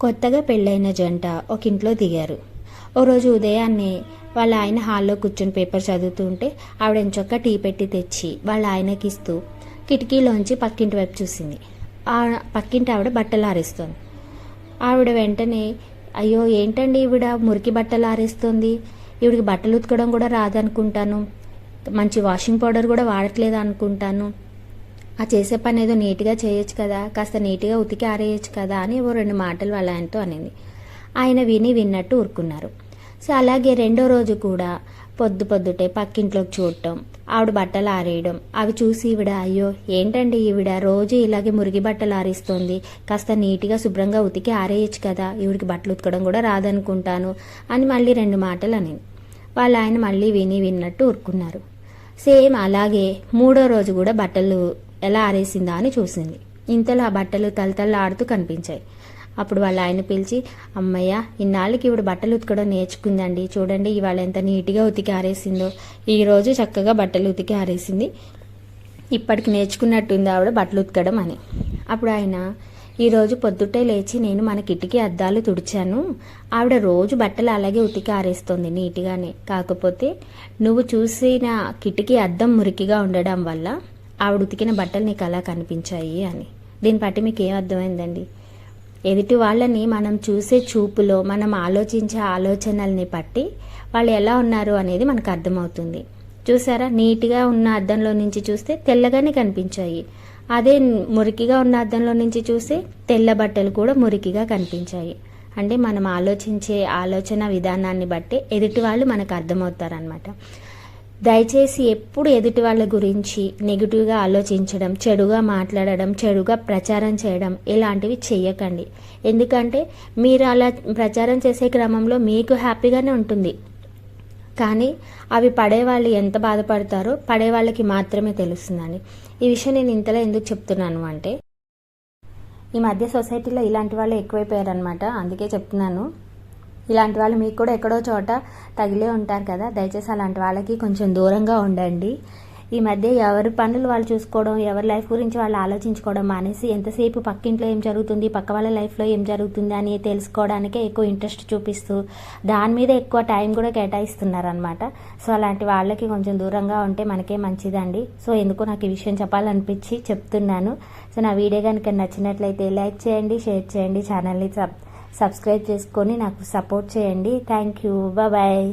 కొత్తగా పెళ్ళైన జంట ఒక ఇంట్లో దిగారు. ఓ రోజు ఉదయాన్నే వాళ్ళ ఆయన హాల్లో కూర్చొని పేపర్ చదువుతూ ఉంటే ఆవిడ ఎంచొక్క టీ పెట్టి తెచ్చి వాళ్ళ ఆయనకి ఇస్తూ కిటికీలోంచి పక్కింటి వైపు చూసింది. ఆ పక్కింటి ఆవిడ బట్టలు ఆరేస్తోంది. ఆవిడ వెంటనే అయ్యో ఏంటండి ఈవిడ? మురికి బట్టలు ఆరేస్తుంది. ఈవిడికి బట్టలు ఉతకడం కూడా రాదనుకుంటాను. మంచి వాషింగ్ పౌడర్ కూడా వాడట్లేదు అనుకుంటాను ఆ చేసే పని ఏదో నీట్గా చేయొచ్చు కదా కాస్త నీట్గా ఉతికి ఆరేయచ్చు కదా అని ఓ రెండు మాటలు వాళ్ళ ఆయనతో అనింది. ఆయన విని విన్నట్టు ఊరుకున్నారు. సో అలాగే రెండో రోజు కూడా పొద్దు పొద్దుటే పక్కింట్లోకి చూడటం ఆవిడ బట్టలు ఆరేయడం అవి చూసి ఈవిడ అయ్యో ఏంటండి ఈవిడ? రోజు ఇలాగే మురిగి బట్టలు ఆరేస్తోంది. కాస్త నీట్గా శుభ్రంగా ఉతికి ఆరేయచ్చు కదా ఈవిడికి బట్టలు ఉతకడం కూడా రాదనుకుంటాను అని మళ్ళీ రెండు మాటలు అనింది. వాళ్ళ ఆయన మళ్ళీ విని విన్నట్టు ఊరుకున్నారు. సేమ్ అలాగే మూడో రోజు కూడా బట్టలు ఎలా ఆరేసిందా అని చూసింది. ఇంతలో ఆ బట్టలు తలతల్లాడుతూ కనిపించాయి. అప్పుడు వాళ్ళ ఆయన పిలిచి అమ్మయ్య ఇన్నాళ్ళకి ఇవిడ బట్టలు ఉతకడం నేర్చుకుందండి. చూడండి ఇవాళ ఎంత నీట్గా ఉతికి ఆరేసిందో. ఈరోజు చక్కగా బట్టలు ఉతికి ఆరేసింది. ఇప్పటికి నేర్చుకున్నట్టుంది ఆవిడ బట్టలు ఉతకడం అని. అప్పుడు ఆయన ఈరోజు పొద్దుటే లేచి నేను మన కిటికీ అద్దాలు తుడిచాను. ఆవిడ రోజు బట్టలు అలాగే ఉతికి ఆరేస్తుంది నీట్గానే. కాకపోతే నువ్వు చూసిన కిటికీ అద్దం మురికిగా ఉండడం వల్ల ఆవిడ ఉతికిన బట్టలు నీకు అలా కనిపించాయి అని. దీన్ని బట్టి మీకు ఏం అర్థమైందండి? ఎదుటి వాళ్ళని మనం చూసే చూపులో మనం ఆలోచించే ఆలోచనల్ని బట్టి వాళ్ళు ఎలా ఉన్నారు అనేది మనకు అర్థమవుతుంది. చూసారా? నీట్గా ఉన్న అద్దంలో నుంచి చూస్తే తెల్లగానే కనిపించాయి. అదే మురికిగా ఉన్న అద్దంలో నుంచి చూస్తే తెల్ల బట్టలు కూడా మురికిగా కనిపించాయి. అంటే మనం ఆలోచించే ఆలోచన విధానాన్ని బట్టి ఎదుటి వాళ్ళు మనకు అర్థమవుతారనమాట దయచేసి ఎప్పుడు ఎదుటి వాళ్ళ గురించి నెగిటివ్గా ఆలోచించడం చెడుగా మాట్లాడడం చెడుగా ప్రచారం చేయడం ఇలాంటివి చెయ్యకండి. ఎందుకంటే మీరు అలా ప్రచారం చేసే క్రమంలో మీకు హ్యాపీగానే ఉంటుంది. కానీ అవి పడేవాళ్ళు ఎంత బాధపడతారో పడేవాళ్ళకి మాత్రమే తెలుస్తుందండి. ఈ విషయం నేను ఇంతలో ఎందుకు చెప్తున్నాను అంటే ఈ మధ్య సొసైటీలో ఇలాంటి వాళ్ళు ఎక్కువైపోయారనమాట అందుకే చెప్తున్నాను. ఇలాంటి వాళ్ళు మీకు కూడా ఎక్కడో చోట తగిలే ఉంటారు కదా. దయచేసి అలాంటి వాళ్ళకి కొంచెం దూరంగా ఉండండి. ఈ మధ్య ఎవరి పనులు వాళ్ళు చూసుకోవడం ఎవరి లైఫ్ గురించి వాళ్ళు ఆలోచించుకోవడం మానేసి ఎంతసేపు పక్కింట్లో ఏం జరుగుతుంది పక్క వాళ్ళ లైఫ్లో ఏం జరుగుతుంది అని తెలుసుకోవడానికే ఎక్కువ ఇంట్రెస్ట్ చూపిస్తూ దాని మీద ఎక్కువ టైం కూడా కేటాయిస్తున్నారనమాట సో అలాంటి వాళ్ళకి కొంచెం దూరంగా ఉంటే మనకే మంచిదండి. సో ఎందుకు నాకు ఈ విషయం చెప్పాలనిపించి చెప్తున్నాను. సో నా వీడియో కనుక నచ్చినట్లయితే లైక్ చేయండి షేర్ చేయండి ఛానల్ని సబ్ సబ్స్క్రైబ్ చేసుకొని నాకు సపోర్ట్ చేయండి. Thank you. బాయ్